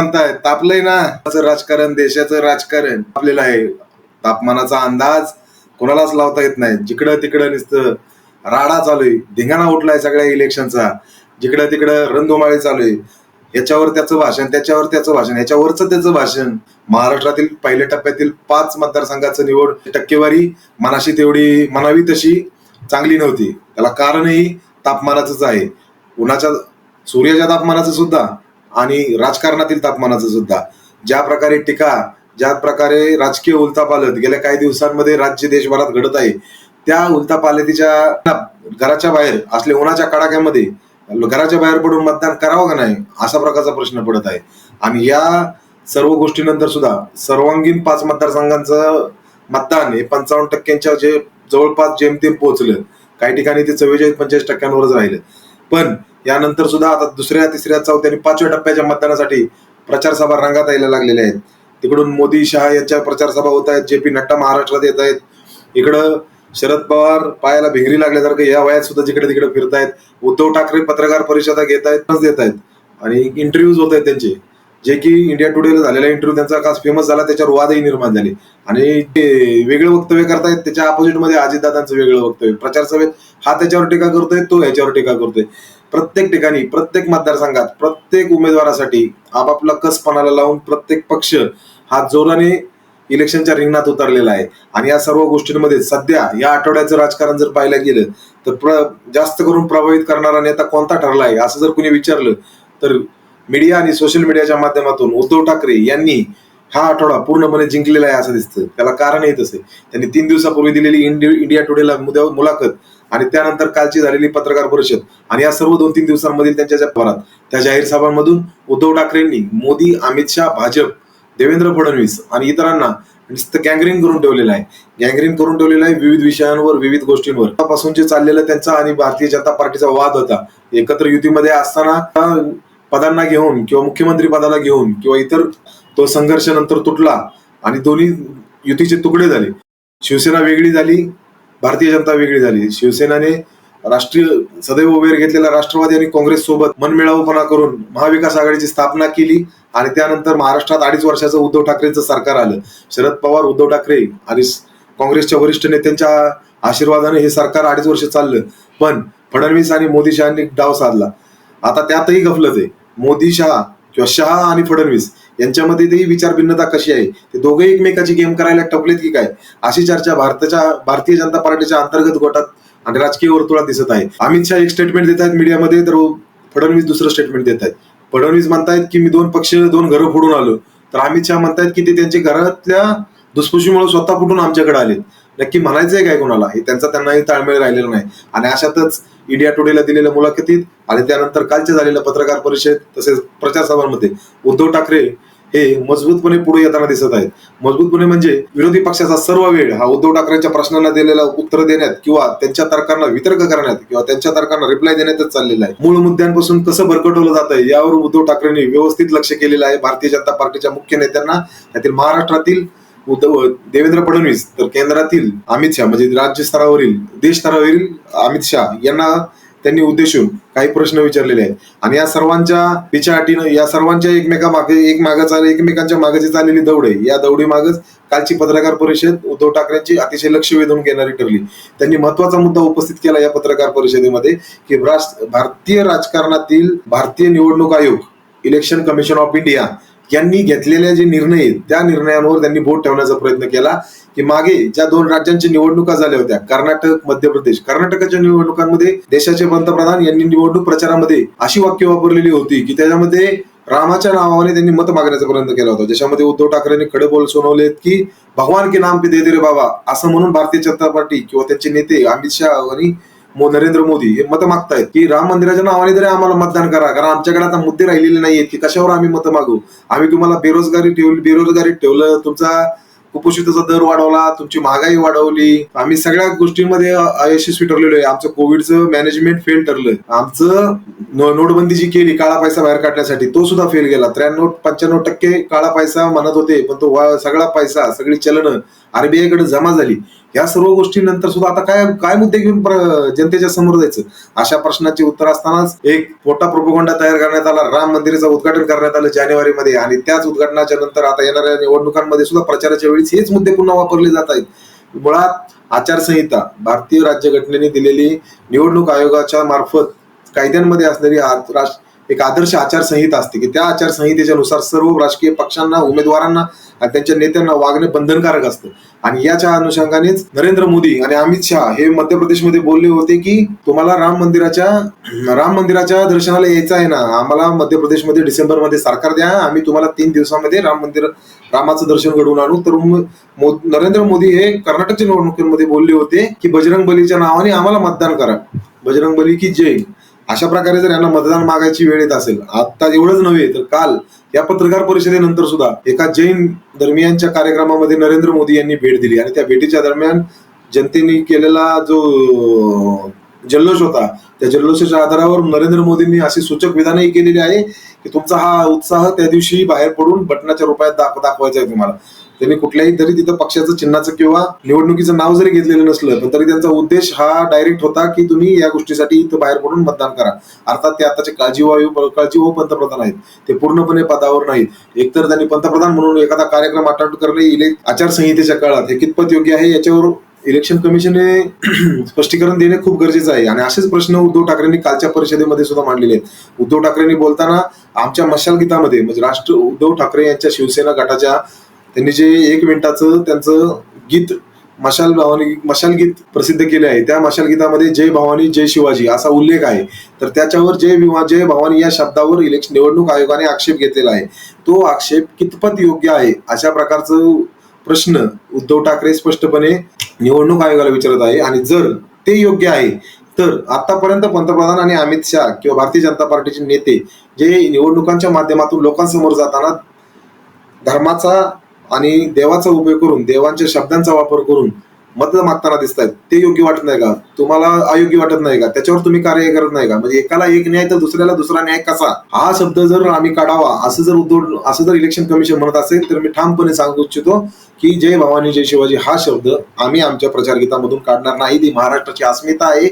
म्हणताय तापलंय ना? राजकारण देशाचं राजकारण आपल्याला आहे. तापमानाचा अंदाज कोणालाच लावता येत नाही. जिकडं तिकडं नुसतं राडा चालू आहे. धिंगाणा उठलाय सगळ्या इलेक्शनचा. जिकडं तिकडं रणधुमाळी चालू आहे. याच्यावर त्याचं भाषण त्याच्यावर त्याचं भाषण याच्यावरचं त्याचं भाषण. महाराष्ट्रातील पहिल्या टप्प्यातील पाच मतदारसंघाचं निवड टक्केवारी मनाशी तेवढी म्हणावी तशी चांगली नव्हती. त्याला कारणही तापमानाचंच आहे. उन्हाच्या सूर्याच्या तापमानाचं सुद्धा आणि राजकारणातील तापमानाचं सुद्धा. ज्या प्रकारे टीका ज्या प्रकारे राजकीय उलथापालत गेल्या काही दिवसांमध्ये राज्य देशभरात घडत आहे त्या उलथापालतीच्या घराच्या बाहेर असले उन्हाच्या कडाक्यामध्ये घराच्या बाहेर पडून मतदान करावं का नाही असा प्रकारचा प्रश्न पडत आहे. आणि या सर्व गोष्टीनंतर सुद्धा सर्वांगीण पाच मतदारसंघांचं मतदान हे पंचावन्न टक्क्यांच्या जे जवळपास जेमतेम पोहोचलं काही ठिकाणी ते चव्वेचाळीस पंचेचाळीस टक्क्यांवरच राहिलं. पण यानंतर सुद्धा आता दुसऱ्या तिसऱ्या चौथ्या आणि पाचव्या टप्प्याच्या मतदानासाठी प्रचार सभा रंगात यायला लागलेल्या आहेत. तिकडून मोदी शहा यांच्या प्रचार सभा होत आहेत जे पी नड्डा महाराष्ट्रात येत आहेत. इकडं शरद पवार पायाला भिंगरी लागल्यासारखं या वयात सुद्धा जिकडे तिकडे फिरतायत. उद्धव ठाकरे पत्रकार परिषदा घेत आहेत देत आहेत. आणि इंटरव्ह्यूज होत आहेत त्यांचे. जे की इंडिया टुडेला झालेला इंटरव्ह्यू त्यांचा खास फेमस झाला त्याच्यावर वादही निर्माण झाले. आणि ते वेगळं वक्तव्य करतायत त्याच्या अपोजिटमध्ये अजितदादांचं वेगळं वक्तव्य. प्रचार सभेत हा त्याच्यावर टीका करतोय तो ह्याच्यावर टीका करतोय. प्रत्येक ठिकाणी प्रत्येक मतदारसंघात प्रत्येक उमेदवारासाठी आपापला कसपणाला लावून प्रत्येक पक्ष हा जोराने इलेक्शनच्या रिंगणात उतरलेला आहे. आणि या सर्व गोष्टींमध्ये सध्या या आठवड्याचं राजकारण जर पाहायला गेलं तर प्र जास्त करून प्रभावित करणारा नेता कोणता ठरला आहे असं जर कुणी विचारलं तर मीडिया आणि सोशल मीडियाच्या माध्यमातून उद्धव ठाकरे यांनी हा आठवडा पूर्णपणे जिंकलेला आहे असं दिसतं. त्याला कारणही तसे त्यांनी तीन दिवसापूर्वी दिलेली इंडिया टुडेला मुद्या मुलाखत आणि त्यानंतर कालची झालेली पत्रकार परिषद आणि या सर्व दोन तीन दिवसांमधील त्यांच्या भरात त्या जाहीर सभांमधून उद्धव ठाकरेंनी मोदी अमित शहा भाजप देवेंद्र फडणवीस आणि इतरांना नुसतं गँगरिंग करून ठेवलेलं आहे. गँगरिंग करून ठेवलेलं आहे विविध विषयांवर विविध गोष्टींवर. पासून जे चाललेलं त्यांचा आणि भारतीय जनता पार्टीचा वाद होता. एकत्र युतीमध्ये असताना पदांना घेऊन किंवा मुख्यमंत्री पदाला घेऊन किंवा इतर तो संघर्ष नंतर तुटला आणि दोन्ही युतीचे तुकडे झाले. शिवसेना वेगळी झाली भारतीय जनता वेगळी झाली. शिवसेनाने राष्ट्रीय सदैव वेर घेतलेल्या राष्ट्रवादी आणि काँग्रेस सोबत मनमिळावपणा करून महाविकास आघाडीची स्थापना केली आणि त्यानंतर महाराष्ट्रात अडीच वर्षाचं उद्धव ठाकरेंचं सरकार आलं. शरद पवार उद्धव ठाकरे आणि काँग्रेसच्या वरिष्ठ नेत्यांच्या आशीर्वादाने हे सरकार अडीच वर्ष चाललं. पण फडणवीस आणि मोदी शहानी डाव साधला. आता त्यातही गफलत आहे. मोदी शहा किंवा शहा आणि फडणवीस यांच्यामध्ये ती विचार भिन्नता कशी आहे? ते दोघे एकमेकाची गेम करायला टपलेत की काय? अशी चर्चा भारताच्या भारतीय जनता पार्टीच्या अंतर्गत गोटात आणि राजकीय वर्तुळात दिसत आहे. अमित शहा एक स्टेटमेंट देत आहेत मीडियामध्ये तर फडणवीस दुसरं स्टेटमेंट देत आहेत. फडणवीस म्हणतायत की मी दोन पक्ष दोन घरं फोडून आलो. तर अमित शहा म्हणतायत की ते त्यांच्या घरातल्या दुसपुशीमुळे स्वतः फुटून आमच्याकडे आले नक्की म्हणायचंय काय कोणाला? हे त्यांचा त्यांनाही ताळमेळ राहिलेला नाही. आणि अशातच इंडिया टुडेला दिलेल्या मुलाखतीत आणि त्यानंतर कालच्या झालेल्या पत्रकार परिषद तसेच प्रचार सभांमध्ये उद्धव ठाकरे हे मजबूतपणे पुढे येताना दिसत आहेत. मजबूतपणे म्हणजे विरोधी पक्षाचा सर्व वेळ हा उद्धव ठाकरेंच्या प्रश्नांना दिलेला उत्तर देण्यात किंवा त्यांच्या तर्कांना वितर्क करण्यात किंवा त्यांच्या तर्कांना रिप्लाय देण्यातच चाललेला आहे. मूळ मुद्द्यांपासून कसं भरकटवलं जात आहे यावर उद्धव ठाकरेंनी व्यवस्थित लक्ष केलेलं आहे. भारतीय जनता पार्टीच्या मुख्य नेत्यांना त्यातील महाराष्ट्रातील उद्धव देवेंद्र फडणवीस तर केंद्रातील अमित शहा म्हणजे राज्य स्तरावरील देश स्तरावरील अमित शहा यांना त्यांनी उद्देशून काही प्रश्न विचारलेले आहेत. आणि या सर्वांच्या पिछाहाटीनं या सर्वांच्या एकमेकामागे एक मागे चाल एकमेकांच्या मागे जी चाललेली दौड आहे या दौडीमागच कालची पत्रकार परिषद उद्धव ठाकरेंची अतिशय लक्ष वेधून घेणारी ठरली. त्यांनी महत्त्वाचा मुद्दा उपस्थित केला या पत्रकार परिषदेमध्ये की राष्ट्र- भारतीय राजकारणातील भारतीय निवडणूक आयोग इलेक्शन कमिशन ऑफ इंडिया यांनी घेतलेल्या जे निर्णय आहेत त्या निर्णयांवर त्यांनी बोट ठेवण्याचा प्रयत्न केला की मागे ज्या दोन राज्यांच्या निवडणुका झाल्या होत्या कर्नाटक मध्य प्रदेश. कर्नाटकाच्या निवडणुकांमध्ये देशाचे पंतप्रधान यांनी निवडणूक प्रचारामध्ये अशी वाक्य वापरलेली होती की त्याच्यामध्ये रामाच्या नावाने त्यांनी मत मागण्याचा प्रयत्न केला होता. ज्याच्यामध्ये उद्धव ठाकरेंनी खडे बोल सुनावलेत की भगवान के नाम पे दे दे रे बाबा असं म्हणून भारतीय जनता पार्टी किंवा त्यांचे नेते अमित शाह आणि नरेंद्र मोदी हे मत मागतायत की राम मंदिराच्या नावाने तरी आम्हाला मतदान करा. कारण आमच्याकडे आता मुद्दे राहिलेले नाहीयेत की कशावर आम्ही मत मागू? आम्ही तुम्हाला बेरोजगारी ठेवली बेरोजगारीत ठेवलं तुमचा कुपोषिताचा दर वाढवला तुमची महागाई वाढवली. आम्ही सगळ्या गोष्टींमध्ये यशस्वी अयशस्वी ठरलेलो आहे. आमचं कोविडचं मॅनेजमेंट फेल ठरलं आमचं नोटबंदी जी केली काळा पैसा बाहेर काढण्यासाठी. तो सुद्धा फेल गेला. त्र्याण्णव पंच्याण्णव टक्के काळा पैसा म्हणत होते पण तो सगळा पैसा सगळी चलन आरबीआयकडे जमा झाली. या सर्व गोष्टीनंतर सुद्धा आता काय काय मुद्दे घेऊन प्र- जनतेच्या समोर जायचं? अशा प्रश्नाचे उत्तर असतानाच एक मोठा प्रोपोगंडा तयार करण्यात आला. राम मंदिराचं उद्घाटन करण्यात आलं जानेवारीमध्ये आणि त्याच उद्घाटनाच्या नंतर आता येणाऱ्या निवडणुकांमध्ये सुद्धा प्रचाराच्या वेळी हेच मुद्दे पुन्हा वापरले जात आहेत. मुळात आचारसंहिता भारतीय राज्यघटनेने दिलेली निवडणूक आयोगाच्या मार्फत कायद्यांमध्ये असणारी एक आदर्श आचारसंहिता असते की त्या आचारसंहितेच्या नुसार सर्व राजकीय पक्षांना उमेदवारांना आणि त्यांच्या नेत्यांना वागणे बंधनकारक असतं. आणि याच्या अनुषंगानेच नरेंद्र मोदी आणि अमित शहा हे मध्य प्रदेशमध्ये बोलले होते की तुम्हाला राम मंदिराच्या राम मंदिराच्या दर्शनाला यायचं आहे ना आम्हाला मध्य प्रदेशमध्ये डिसेंबरमध्ये सरकार द्या आम्ही तुम्हाला तीन दिवसामध्ये राम मंदिर रामाचं दर्शन घडवून आणू. तर मो- मो- नरेंद्र मोदी हे कर्नाटकच्या निवडणुकीमध्ये बोलले होते की बजरंग बलीच्या नावाने आम्हाला मतदान करा. बजरंग बली की जय. अशा प्रकारे जर यांना मतदान मागायची वेळ येत असेल आता एवढंच नव्हे तर काल या पत्रकार परिषदेनंतर सुद्धा एका जैन धर्मियांच्या कार्यक्रमामध्ये नरेंद्र मोदी यांनी भेट दिली. आणि त्या भेटीच्या दरम्यान जनतेने केलेला जो जल्लोष होता त्या जल्लोषाच्या आधारावर नरेंद्र मोदींनी अशी सूचक विधानही केलेली आहे की तुमचा हा उत्साह त्या दिवशी बाहेर पडून बटनाच्या रुपयात दाख दाखवायचा आहे तुम्हाला. त्यांनी कुठल्याही तरी तिथं पक्षाचं चिन्हाचं किंवा निवडणुकीचं नाव जरी घेतलेलं नसलं पण तरी त्यांचा उद्देश हा डायरेक्ट होता की तुम्ही या गोष्टीसाठी इथं बाहेर पडून मतदान करा. अर्थात ते आताचे काळजीवायू काळजीवाहू पंतप्रधान आहेत. ते पूर्णपणे पदावर नाहीत. एकतर त्यांनी पंतप्रधान म्हणून एखादा कार्यक्रम अटेंड करणे इले आचारसंहितेच्या काळात हे कितपत योग्य आहे याच्यावर इलेक्शन कमिशनने स्पष्टीकरण देणे खूप गरजेचं आहे. आणि असेच प्रश्न उद्धव ठाकरेंनी कालच्या परिषदेमध्ये सुद्धा मांडलेले आहेत. उद्धव ठाकरेंनी बोलताना आमच्या मशालगीतामध्ये म्हणजे राष्ट्र उद्धव ठाकरे यांच्या शिवसेना गटाच्या त्यांनी जे एक मिनिटाचं त्यांचं गीत मशाल भावानी मशाल गीत प्रसिद्ध केले आहे. त्या मशाल गीतामध्ये जय भवानी जय शिवाजी असा उल्लेख आहे. तर त्याच्यावर जय विवा जय भवानी या शब्दावर इलेक्शन निवडणूक आयोगाने आक्षेप घेतलेला आहे. तो आक्षेप कितपत योग्य आहे? अशा प्रकारचं प्रश्न उद्धव ठाकरे स्पष्टपणे निवडणूक आयोगाला विचारत आहे. आणि जर ते योग्य आहे तर आतापर्यंत पंतप्रधान आणि अमित शहा किंवा भारतीय जनता पार्टीचे नेते जे निवडणुकांच्या माध्यमातून लोकांसमोर जाताना धर्माचा आणि देवाचा उपयोग करून देवांच्या शब्दांचा वापर करून मत मागताना दिसत आहेत ते योग्य वाटत नाही का? तुम्हाला अयोग्य वाटत नाही का? त्याच्यावर तुम्ही कार्य करत नाही का? म्हणजे एकाला एक न्याय तर दुसऱ्याला दुसरा न्याय कसा? हा शब्द जर आम्ही काढावा असं जर उद्धव असं जर इलेक्शन कमिशन म्हणत असेल तर मी ठामपणे सांगू इच्छितो की जय भवानी जय शिवाजी हा शब्द आम्ही आमच्या प्रचार गीतामधून काढणार नाही. ती महाराष्ट्राची अस्मिता आहे.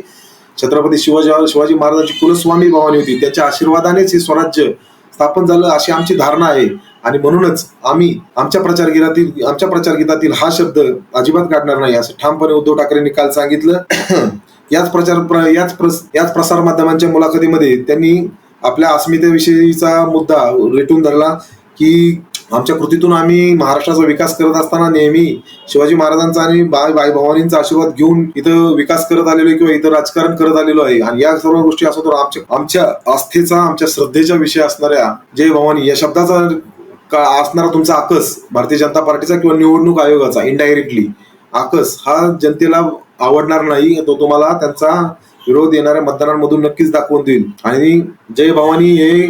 छत्रपती शिवाजी शिवाजी महाराजांची कुलस्वामी भवानी होती. त्याच्या आशीर्वादानेच हे स्वराज्य स्थापन झालं अशी आमची धारणा आहे. आणि म्हणूनच आम्ही आमच्या प्रचारगीतातील आमच्या प्रचार गीतातील हा शब्द अजिबात काढणार नाही. असं ठामपणे उद्धव ठाकरेंनी काल सांगितलं. याच प्रचार प्र- याच प्रस- याच प्रसार माध्यमांच्या मुलाखतीमध्ये त्यांनी आपल्या अस्मितेविषयीचा मुद्दा रेटून धरला की आमच्या कृतीतून आम्ही महाराष्ट्राचा विकास करत असताना नेहमी शिवाजी महाराजांचा आणि बाई बाई भवानींचा आशीर्वाद घेऊन इथं विकास करत आलेलो आहे किंवा इथं राजकारण करत आलेलो आहे. आणि या सर्व गोष्टी असो तर आमच्या आमच्या आस्थेचा आमच्या श्रद्धेचा विषय असणाऱ्या जय भवानी या शब्दाचा असणारा तुमचा आकस भारतीय जनता पार्टीचा किंवा निवडणूक आयोगाचा इनडायरेक्टली आकस हा जनतेला आवडणार नाही तो तुम्हाला त्यांचा विरोध येणाऱ्या मतदारांमधून नक्कीच दाखवून देईल. आणि जय भवानी हे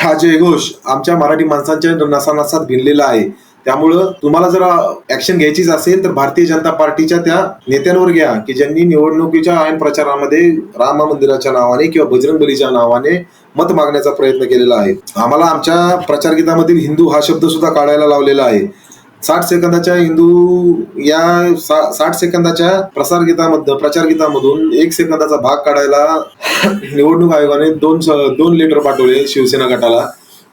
हा जयघोष आमच्या मराठी माणसांच्या नसानसात भिनलेला आहे. त्यामुळं तुम्हाला जर ऍक्शन घ्यायचीच असेल तर भारतीय जनता पार्टीच्या त्या नेत्यांवर घ्या की ज्यांनी निवडणुकीच्या आयन प्रचारामध्ये राम मंदिराच्या नावाने किंवा बजरंग बलीच्या नावाने मत मागण्याचा प्रयत्न केलेला आहे. आम्हाला आमच्या प्रचार गीतामधील हिंदू हा शब्द सुद्धा काढायला लावलेला आहे. साठ सेकंदाच्या हिंदू या सा- साठ सेकंदाच्या प्रसार गीतामध्ये प्रचार गीतामधून एक सेकंदाचा भाग काढायला निवडणूक आयोगाने दोन दोन लेटर पाठवले शिवसेना गटाला.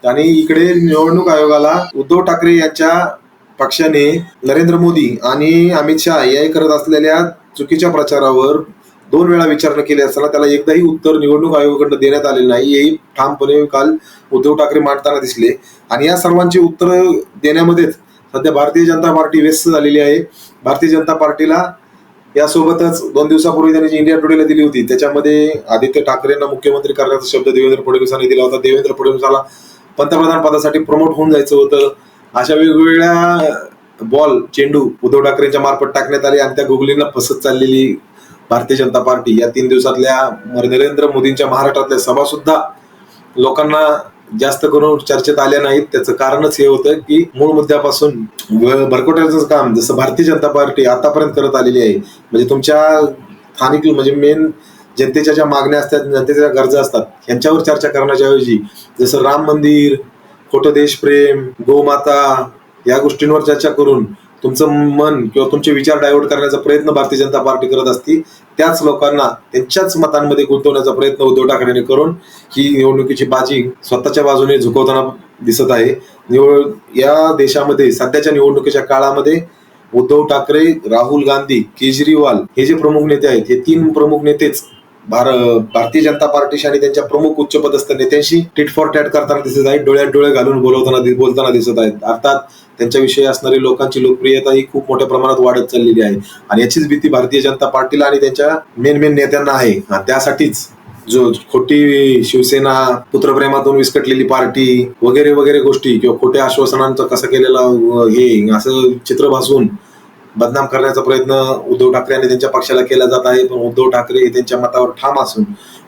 आणि इकडे निवडणूक आयोगाला उद्धव ठाकरे यांच्या पक्षाने नरेंद्र मोदी आणि अमित शहा या करत असलेल्या चुकीच्या प्रचारावर दोन वेळा विचारणा केली असताना त्याला एकदाही उत्तर निवडणूक आयोगाकडनं देण्यात आलेलं नाही हेही ठामपणे काल उद्धव ठाकरे मांडताना दिसले. आणि या सर्वांची उत्तर देण्यामध्येच सध्या भारतीय जनता पार्टी व्यस्त झालेली आहे. भारतीय जनता पार्टीला यासोबतच दोन दिवसापूर्वी त्यांनी जी इंडिया टुडेला दिली होती त्याच्यामध्ये आदित्य ठाकरेंना मुख्यमंत्री करण्याचा शब्द देवेंद्र फडणवीसांनी दिला होता. देवेंद्र फडणवीसाला पंतप्रधान पदासाठी प्रमोट होऊन जायचं होतं. अशा वेगवेगळ्या बॉल चेंडू उद्धव ठाकरेंच्या मार्फत टाकण्यात आले आणि त्या गुगलींना फसत चाललेली भारतीय जनता पार्टी. या तीन दिवसातल्या नरेंद्र मोदींच्या महाराष्ट्रातल्या सभा सुद्धा लोकांना जास्त करून चर्चेत आल्या नाहीत. त्याचं कारणच हे होतं की मूळ मुद्द्यापासून व- काम जसं भारतीय जनता पार्टी आतापर्यंत करत आलेली आहे. म्हणजे तुमच्या स्थानिक म्हणजे मेन जनतेच्या ज्या मागण्या असतात जनतेच्या ज्या गरजा असतात यांच्यावर चर्चा करण्याच्या ऐवजी जसं राम मंदिर खोटं देशप्रेम गोमाता या गोष्टींवर चर्चा करून तुमचं मन किंवा तुमचे विचार डायव्हर्ट करण्याचा प्रयत्न भारतीय जनता पार्टी करत असती त्याच लोकांना त्यांच्याच मतांमध्ये गुंतवण्याचा प्रयत्न उद्धव ठाकरेंनी करून ही निवडणुकीची बाजी स्वतःच्या बाजूने झुकवताना दिसत आहे. निवड या देशामध्ये सध्याच्या निवडणुकीच्या काळामध्ये उद्धव ठाकरे राहुल गांधी केजरीवाल हे जे प्रमुख नेते आहेत हे तीन प्रमुख नेतेच भार भारतीय जनता पार्टीशी आणि त्यांच्या प्रमुख उच्चपदस्थ नेत्यांशी टिट फॉर टॅट करताना दिसत आहेत. डोळ्यात डोळे घालून बोलवताना बोलताना दिसत आहेत. अर्थात त्यांच्याविषयी असणारी लोकांची लोकप्रियता ही खूप मोठ्या प्रमाणात वाढत चाललेली आहे. आणि याचीच भीती भारतीय जनता पार्टीला आणि त्यांच्या मेन मेन नेत्यांना आहे. त्यासाठीच जो खोटी शिवसेना पुत्रप्रेमातून विस्कटलेली पार्टी वगैरे वगैरे गोष्टी किंवा खोट्या आश्वासनांचं कसं केलेलं हे असं चित्र भासून बदनाम करण्याचा प्रयत्न उद्धव ठाकरे आणि त्यांच्या पक्षाला केला जात आहे पण उद्धव ठाकरे हे त्यांच्या मतावर ठाम असून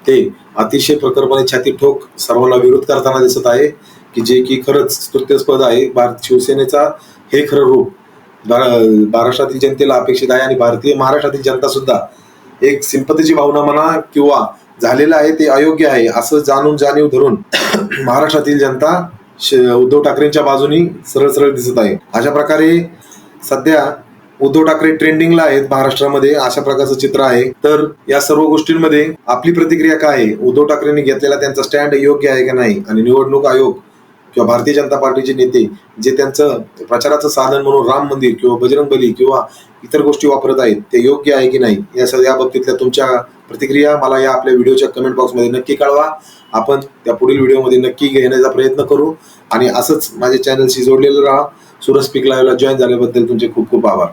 ते अतिशय प्रखरपणे छाती ठोक सर्वांना विरोध करताना दिसत आहे की जे की खरंच स्तुत्यस्पद आहे. भारत शिवसेनेचा हे खरं रूप महाराष्ट्रातील जनतेला अपेक्षित आहे आणि भारतीय महाराष्ट्रातील जनता सुद्धा एक सिंपतीची भावना म्हणा किंवा झालेलं आहे ते अयोग्य आहे असं जाणून जाणीव धरून महाराष्ट्रातील जनता श- उद्धव ठाकरेंच्या बाजूनी सरळ सरळ दिसत आहे. अशा प्रकारे सध्या उद्धव ठाकरे ट्रेंडिंगला आहेत महाराष्ट्रामध्ये अशा प्रकारचं चित्र आहे. तर या सर्व गोष्टींमध्ये आपली प्रतिक्रिया काय आहे? उद्धव ठाकरेंनी घेतलेला त्यांचा स्टँड योग्य आहे का नाही? आणि निवडणूक आयोग किंवा भारतीय जनता पार्टीचे नेते जे त्यांचं प्रचाराचं साधन म्हणून राम मंदिर किंवा बजरंग बली किंवा इतर गोष्टी वापरत आहेत ते योग्य आहे की नाही? या सगळ्या या बाबतीतल्या तुमच्या प्रतिक्रिया मला या आपल्या व्हिडिओच्या कमेंट बॉक्समध्ये नक्की कळवा. आपण त्या पुढील व्हिडिओमध्ये नक्की घेण्याचा प्रयत्न करू. आणि असंच माझ्या चॅनलशी जोडलेलं राहा. सुरज पीक लाईव्हला जॉईन झाल्याबद्दल तुमचे खूप खूप आभार.